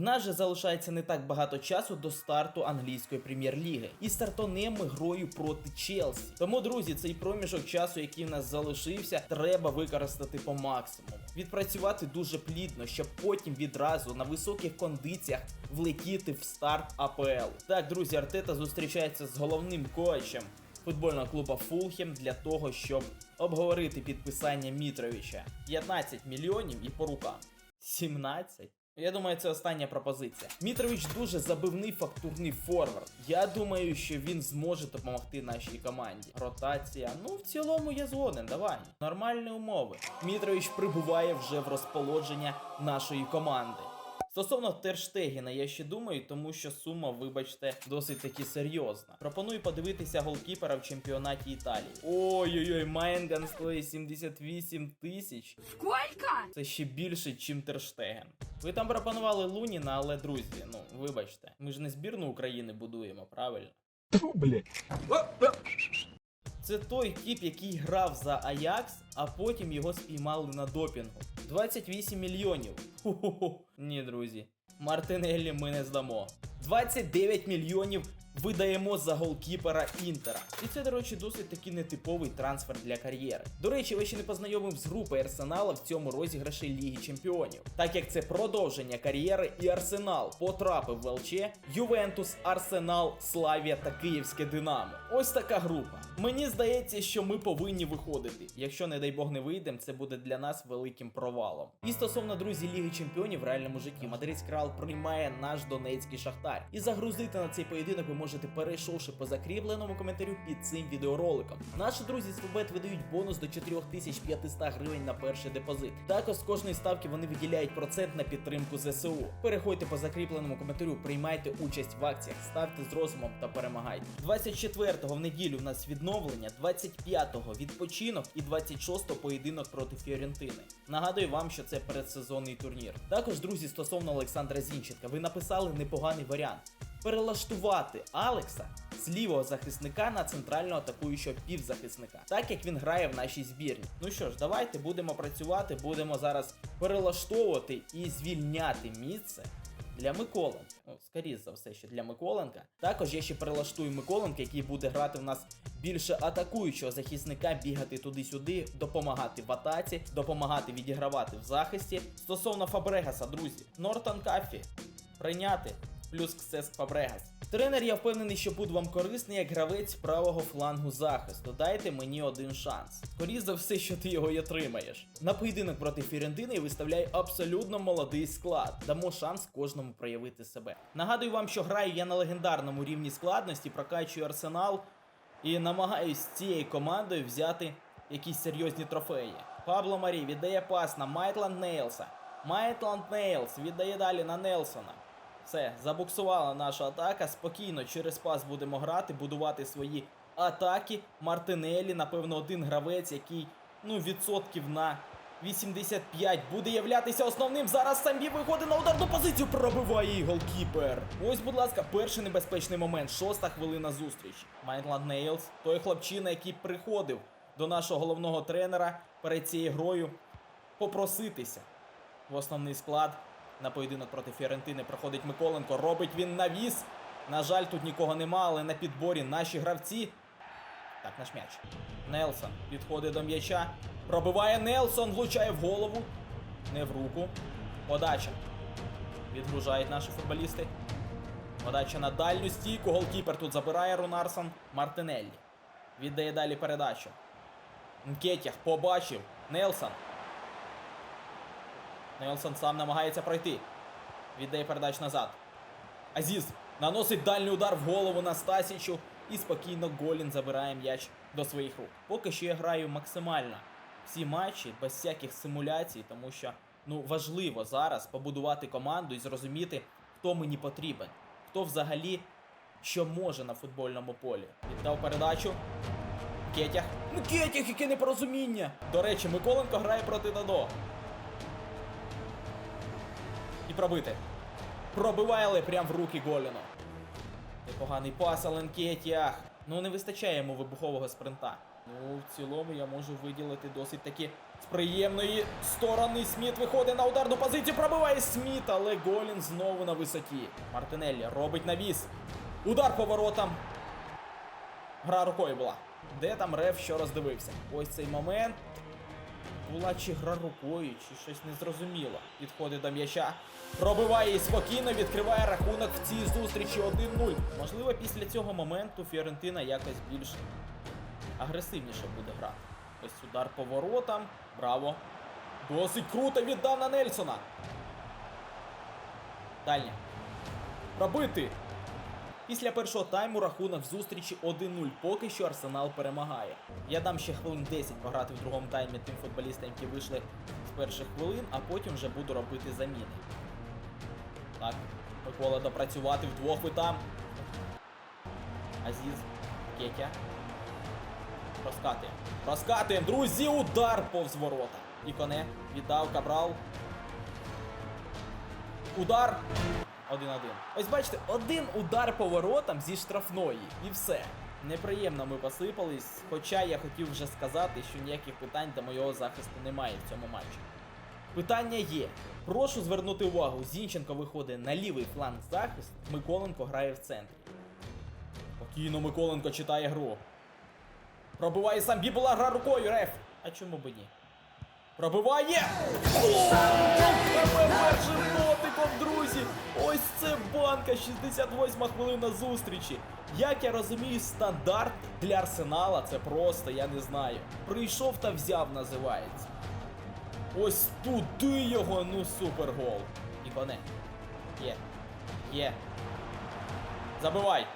В нас же залишається не так багато часу до старту англійської прем'єр-ліги. І стартонемо ми грою проти Челсі. Тому, друзі, цей проміжок часу, який в нас залишився, треба використати по максимуму. Відпрацювати дуже плідно, щоб потім відразу на високих кондиціях влетіти в старт АПЛ. Так, друзі, Артета зустрічається з головним коачем футбольного клубу Фулхем для того, щоб обговорити підписання Мітровича. 15 мільйонів і по рукам. 17? Я думаю, це остання пропозиція. Мітрович дуже забивний фактурний форвард. Я думаю, що він зможе допомогти нашій команді. Ротація. Ну, в цілому я згоден, давай. Нормальні умови. Мітрович прибуває вже в розположення нашої команди. Стосовно Терштегіна, я ще думаю, тому що сума, вибачте, досить таки серйозна. Пропоную подивитися голкіпера в чемпіонаті Італії. Ой-ой-ой, Майнган стоїть 78 тисяч. Сколько? Це ще більше, чим Терштеген. Ви там пропонували Луніна, але друзі, ну вибачте, ми ж не збірну України будуємо, правильно? Фу, блядь. Це той тіп, який грав за Аякс, а потім його спіймали на допінгу. 28 мільйонів. Ху-ху-ху. Ні, друзі. Мартинеллі ми не здамо. 29 мільйонів видаємо за голкіпера Інтера. І це, до речі, досить таки нетиповий трансфер для кар'єри. До речі, ви ще не познайомив з групою Арсенала в цьому розіграші Ліги Чемпіонів. Так як це продовження кар'єри, і Арсенал потрапив в ЛЧ, Ювентус, Арсенал, Славія та Київське Динамо. Ось така група. Мені здається, що ми повинні виходити. Якщо, не дай Бог, не вийдемо, це буде для нас великим провалом. І стосовно друзі Ліги Чемпіонів в реальному житті, Мадридський Реал приймає наш Донецький Шахтар. І загрузити на цей поєдинок можете перейшовши по закріпленому коментарю під цим відеороликом. Наші друзі з Фубет видають бонус до 4500 гривень на перший депозит. Також з кожної ставки вони виділяють процент на підтримку ЗСУ. Переходьте по закріпленому коментарю, приймайте участь в акціях, ставте з розумом та перемагайте. 24-го в неділю в нас відновлення, 25-го відпочинок і 26-го поєдинок проти Фіорентини. Нагадую вам, що це передсезонний турнір. Також, друзі, стосовно Олександра Зінченка, ви написали непоганий варіант. Перелаштувати Алекса з лівого захисника на центрального атакуючого півзахисника, так як він грає в нашій збірні. Ну що ж, давайте будемо працювати, будемо зараз перелаштовувати і звільняти місце для Миколенка. Ну, скоріше за все, що для Миколенка. Також я ще перелаштую Миколенка, який буде грати в нас більше атакуючого захисника, бігати туди-сюди, допомагати в атаці, допомагати відігравати в захисті. Стосовно Фабрегаса, друзі, Нортон Кафі прийняти. Плюс Ксеск Фабрегас. Тренер, я впевнений, що буду вам корисний як гравець правого флангу захисту. Дайте мені один шанс. Скоріше за все, що ти його й отримаєш. На поєдинок проти Фірентини виставляю абсолютно молодий склад. Дамо шанс кожному проявити себе. Нагадую вам, що граю я на легендарному рівні складності, прокачую арсенал і намагаюсь цією командою взяти якісь серйозні трофеї. Пабло Марі віддає пас на Майтланд Нейлса. Майтланд Нейлс віддає далі на Нелсона. Все, забуксувала наша атака. Спокійно через пас будемо грати, будувати свої атаки. Мартинелі, напевно, один гравець, який ну відсотків на 85 буде являтися основним. Зараз самі виходить на ударну позицію. Пробиває її голкіпер. Ось, будь ласка, перший небезпечний момент. Шоста хвилина зустріч. Майнланд Нейлс, той хлопчина, який приходив до нашого головного тренера перед цією грою попроситися в основний склад. На поєдинок проти Фіорентини проходить Миколенко. Робить він навіс. На жаль, тут нікого нема, але на підборі наші гравці. Так, наш м'яч. Нелсон підходить до м'яча. Пробиває Нелсон, влучає в голову. Не в руку. Подача. Відгружають наші футболісти. Подача на дальню стійку. Голкіпер тут забирає Рунарсон. Мартинеллі. Віддає далі передачу. Нкетях побачив. Нелсон. Нелсон сам намагається пройти. Віддає передач назад. Азіз наносить дальній удар в голову на Стасічу. І спокійно Голін забирає м'яч до своїх рук. Поки що я граю максимально всі матчі без всяких симуляцій, тому що ну важливо зараз побудувати команду і зрозуміти, хто мені потрібен, хто взагалі що може на футбольному полі. Віддав передачу. Кетях. Ну Кетях, яке непорозуміння! До речі, Миколенко грає проти Дадо. І пробити. Пробиває, але прям в руки Голіну. Непоганий пас, але Нкетях. Ну не вистачає йому вибухового спринта. Ну, в цілому я можу виділити досить таки З приємної сторони Сміт виходить на ударну позицію, пробиває Сміт, але Голін знову на висоті. Мартинеллі робить навіс. Удар по воротам. Гра рукою була. Де там Реф що роздивився? Ось цей момент. Була чи гра рукою, чи щось незрозуміло. Підходить до м'яча. Пробиває її спокійно, відкриває рахунок в цій зустрічі 1-0. Можливо, після цього моменту Фіорентина якось більш агресивніше буде грати. Ось удар по воротам. Браво. Досить круто віддав на Нельсона. Дальня. Пробити. Після першого тайму рахунок зустрічі 1-0. Поки що Арсенал перемагає. Я дам ще хвилин 10 пограти в другому таймі тим футболістам, які вийшли з перших хвилин, а потім вже буду робити заміни. Так, Микола допрацювати вдвох ви там. Азіз, Кетя. Розкатуємо. Розкатуємо, друзі, удар повз ворота. І коне віддав Кабрал. Удар. 1-1. Ось бачите, один удар по воротам зі штрафної. І все. Неприємно ми посипались, хоча я хотів вже сказати, що ніяких питань до моєго захисту немає в цьому матчі. Питання є. Прошу звернути увагу, Зінченко виходить на лівий фланг захист, Миколенко грає в центрі. Спокійно Миколенко читає гру. Пробиває сам була гра рукою, реф. А чому би ні? Пробиває! О! Першим друзі! Ось це банка, 68 хвилина зустрічі. Як я розумію, стандарт для арсенала це просто, я не знаю. Прийшов та взяв, називається. Ось туди його, ну супер гол. І коне. Є. Є. Забивай.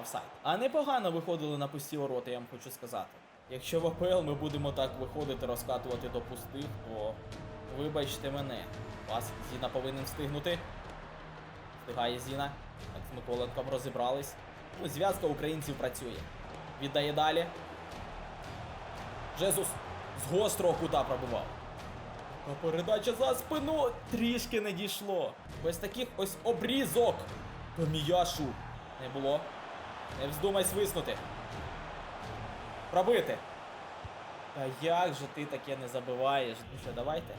Офсайд. А непогано виходили на пусті ворота, я вам хочу сказати. Якщо в АПЛ ми будемо так виходити, розкатувати до пустих, то вибачте мене. Пас Зіна повинен встигнути. Встигає Зіна. Так, з Миколенком розібрались. Ну, зв'язка українців працює. Віддає далі. Жезус з гострого кута пробивав. А передача за спину трішки не дійшло. Без таких ось обрізок. По м'яшу не було. Не вздумай свиснути. Пробити. Та як же ти таке не забиваєш? Ну що, давайте.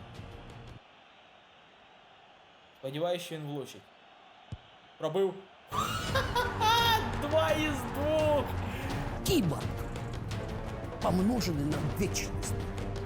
Сподіваюсь, що він влучить. Пробив. Два із двох! Киборг, помноженный на вечность.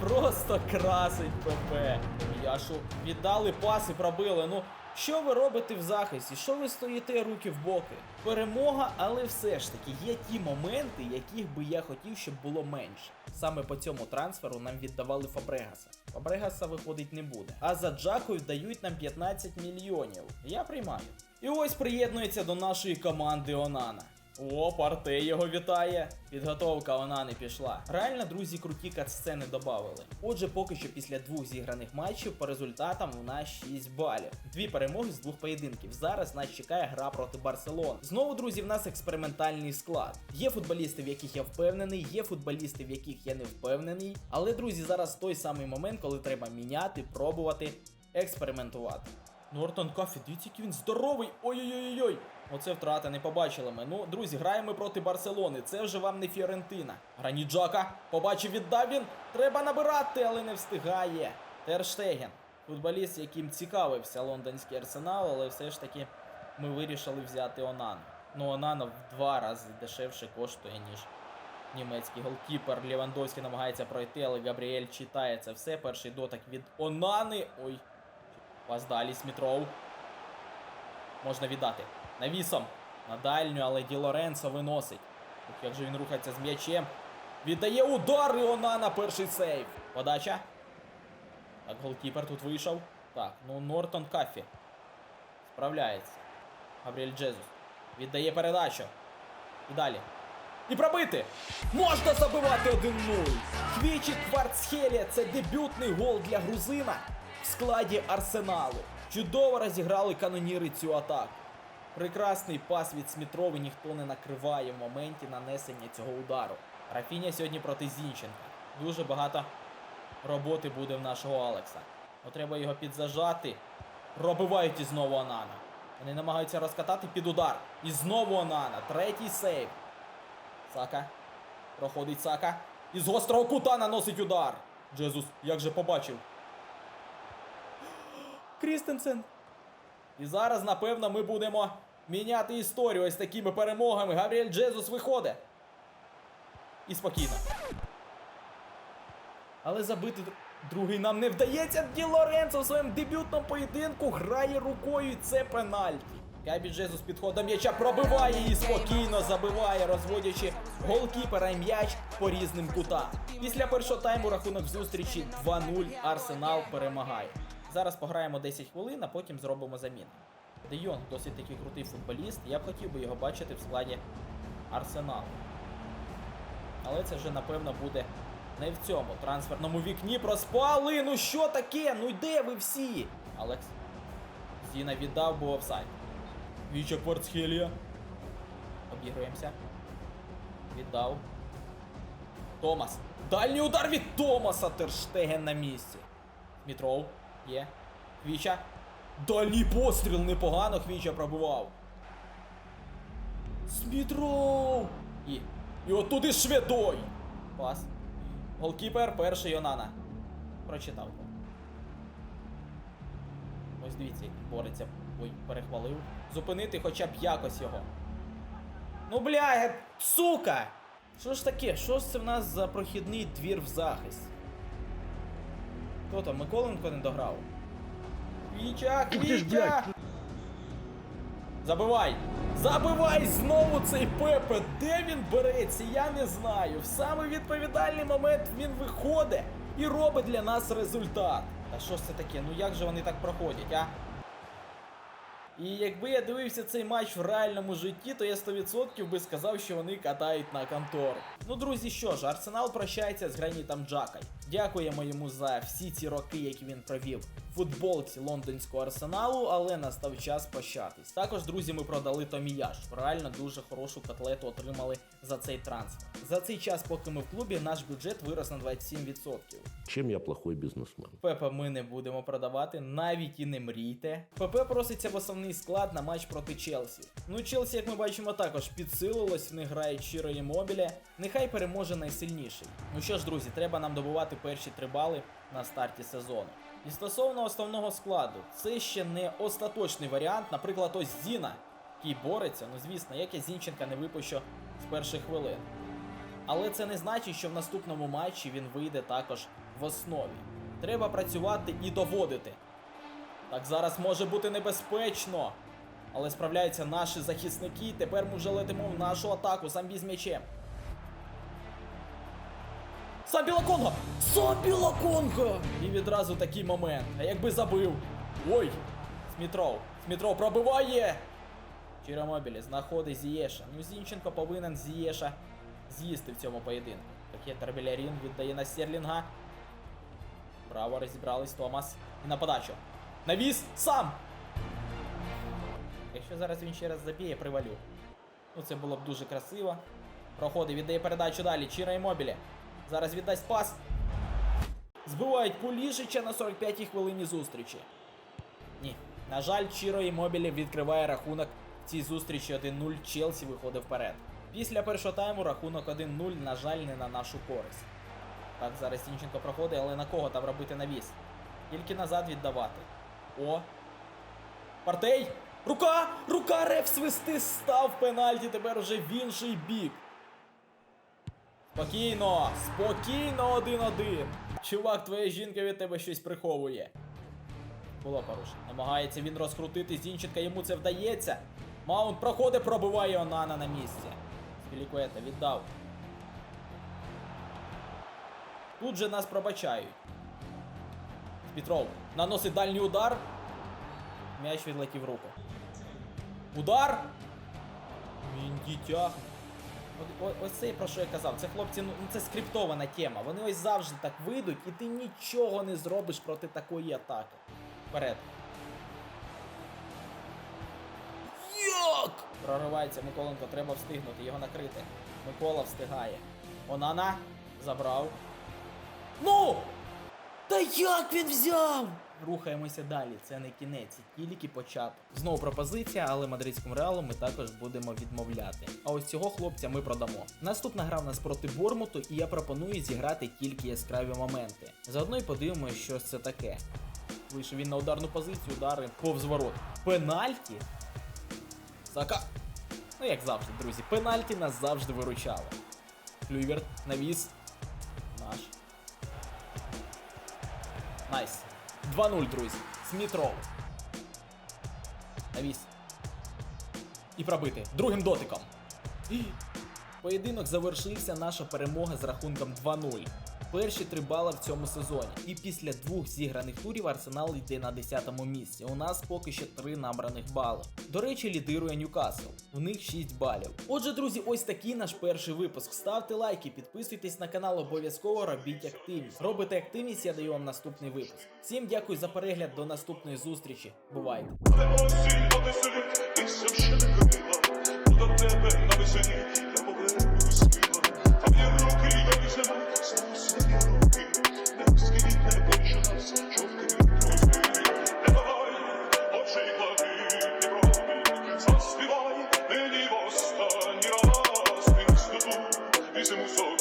Просто красить ПП. Яшу віддали пас і пробили. Ну, що ви робите в захисті? Що ви стоїте руки в боки? Перемога, але все ж таки є ті моменти, яких би я хотів, щоб було менше. Саме по цьому трансферу нам віддавали Фабрегаса. Фабрегаса виходить не буде. А за Джакою дають нам 15 мільйонів. Я приймаю. І ось приєднується до нашої команди Онана. О, Партей його вітає. Підготовка Онани пішла. Реально, друзі, круті катсцени додавали. Отже, поки що після двох зіграних матчів по результатам у нас 6 балів. Дві перемоги з двох поєдинків. Зараз нас чекає гра проти Барселон. Знову, друзі, в нас експериментальний склад. Є футболісти, в яких я впевнений, є футболісти, в яких я не впевнений. Але, друзі, зараз той самий момент, коли треба міняти, пробувати, експериментувати. Нортон Кафі, дивіться, який він здоровий. Ой-ой-ой-ой. Оце втрата, не побачили ми. Ну, друзі, граємо проти Барселони. Це вже вам не Фіорентина. Граніджака. Побачив, віддав він. Треба набирати, але не встигає. Терштеген. Футболіст, яким цікавився лондонський арсенал, але все ж таки ми вирішили взяти Онан. Ну, Онана в два рази дешевше коштує, ніж німецький голкіпер. Лівандовський намагається пройти, але Габріель читає це все. Перший дотик від Онани. Ой. Вас далі Смітров. Можна віддати. Навісом. На дальню, але Ді Лоренцо виносить. Як же він рухається з м'ячем. Віддає удар і Онана перший сейв. Подача. Так, голкіпер тут вийшов. Так, ну Нортон Кафі. Справляється. Габріель Джезус. Віддає передачу. І далі. І пробити! Можна забивати 1-0! Хвічі Кварцхелія це дебютний гол для грузина в складі Арсеналу. Чудово розіграли каноніри цю атаку. Прекрасний пас від Смітрови ніхто не накриває в моменті нанесення цього удару. Рафіня сьогодні проти Зінченка. Дуже багато роботи буде в нашого Алекса. Но треба його підзажати. Пробивають і знову Анана. Вони намагаються розкатати під удар. І знову Анана. Третій сейв. Сака. Проходить Сака. І з гострого кута наносить удар. Джезус, як же побачив. Крістенсен. І зараз, напевно, ми будемо міняти історію ось такими перемогами. Габріель Джезус виходить. І спокійно. Але забити другий нам не вдається. Ді Лоренцо в своєму дебютному поєдинку грає рукою і це пенальті. Габі Джезус підходить до м'яча, пробиває і спокійно забиває, розводячи голкіпера і м'яч по різним кутам. Після першого тайму рахунок зустрічі 2-0 Арсенал перемагає. Зараз пограємо 10 хвилин, а потім зробимо заміни. Де Йонг досить такий крутий футболіст. Я б хотів би його бачити в складі Арсеналу. Але це вже напевно буде не в цьому трансферному вікні. Проспали. Ну що таке? Ну де ви всі? Алекс. Зіна віддав, був офсайд. Віча Кварцхелія. Обігруємося. Віддав. Томас. Дальній удар від Томаса. Терштеген на місці. Мітров. Є. Хвіча. Дальній постріл непогано. Хвіча пробував. Смітров! І. І от туди шведой! Пас. Голкіпер, перший Онана. Прочитав. Ось дивіться, як бореться. Ой, перехвалив. Зупинити хоча б якось його. Ну бля, сука! Що ж таке? Що ж це в нас за прохідний двір в захист? Хто там, Миколенко не дограв? Віча, Віча! Забивай! Забивай знову цей Пепе! Де він береться? Я не знаю. В самий відповідальний момент він виходить і робить для нас результат. Та що ж це таке? Ну як же вони так проходять, а? І якби я дивився цей матч в реальному житті, то я 100% би сказав, що вони катають на контору. Ну, друзі, що ж, Арсенал прощається з Гранітом Джакой. Дякуємо йому за всі ці роки, які він провів в футболці лондонського арсеналу, але настав час прощатись. Також, друзі, ми продали Томіяш. Реально дуже хорошу котлету отримали за цей трансфер. За цей час, поки ми в клубі, наш бюджет вирос на 27%. Чем я плохой бизнесмен? Пепе ми не будемо продавати, навіть і не мрійте. ПП проситься в основний склад на матч проти Челсі. Ну, Челсі, як ми бачимо, також підсилилось, вони грають щиро і мобілі. Нехай переможе найсильніший. Ну що ж, друзі, треба нам добувати перші три бали на старті сезону. І стосовно основного складу, це ще не остаточний варіант. Наприклад, ось Зіна, який бореться. Ну звісно, як я Зінченка не випущу з перших хвилин. Але це не значить, що в наступному матчі він вийде також в основі. Треба працювати і доводити. Так зараз може бути небезпечно. Але справляються наші захисники. Тепер ми вже летимо в нашу атаку. Сам з м'ячем. Сам Білаконго! Сам Білаконго! І відразу такий момент. А якби забив. Ой! Смітров. Смітров пробиває! Чиромобілі знаходить Зієша. Ну, Зінченко повинен Зієша з'їсти в цьому поєдинку. Таке Тарбелярін віддає на Стерлінга. Браво, розібрались Томас. І на подачу. Навіс сам! Якщо зараз він ще раз заб'є, привалю. Ну це було б дуже красиво. Проходить, віддає передачу далі. Чіра і мобілі. Зараз віддасть пас. Збивають Пулішича на 45-й хвилині зустрічі. Ні. На жаль, Чіро і Мобілі відкриває рахунок в цій зустрічі 1-0. Челсі виходить вперед. Після першого тайму рахунок 1-0, на жаль, не на нашу користь. Так, зараз Тінченко проходить, але на кого там робити навіс? Тільки назад віддавати. О. Партей! Рука! Рука реф свисти став пенальті, тепер уже в інший бік. Спокійно! Спокійно 1-1. Чувак, твоя жінка від тебе щось приховує. Було порушення. Намагається він розкрутити Зінченка, йому це вдається. Маунт проходить, пробиває Онана на місці. Спілікуета віддав. Тут же нас пробачають. Петров наносить дальній удар. М'яч відлетів руку. Удар! Він дітя. Ось це про що я казав. Це хлопці, ну ну, це скриптована тема. Вони ось завжди так вийдуть, і ти нічого не зробиш проти такої атаки. Вперед. Як? Проривається Миколенко, треба встигнути, його накрити. Микола встигає. Онана забрав. Ну! Та як він взяв? Рухаємося далі. Це не кінець, тільки початок. Знову пропозиція, але мадридському реалу ми також будемо відмовляти. А ось цього хлопця ми продамо. Наступна гра в нас проти Бормуту, і я пропоную зіграти тільки яскраві моменти. Заодно й подивимося, що це таке. Вийшов він на ударну позицію, удари повз ворот. Пенальті. Сака. Ну, як завжди, друзі, пенальті нас завжди виручали. Клюйверт, навіс. Наш. Найс. 2-0, друзі. Сміт Роу. Навіс. І пробити. Другим дотиком. Поєдинок завершився наша перемога з рахунком 2-0. Перші три бала в цьому сезоні. І після двох зіграних турів Арсенал йде на 10-му місці. У нас поки що три набраних бали. До речі, лідирує Ньюкасл. В них 6 балів. Отже, друзі, ось такий наш перший випуск. Ставте лайки, підписуйтесь на канал, обов'язково робіть активність. Робите активність, я даю вам наступний випуск. Всім дякую за перегляд, до наступної зустрічі. Бувайте! Ще тебе на веселі, я поверну сміла. Твої руки e se mufou.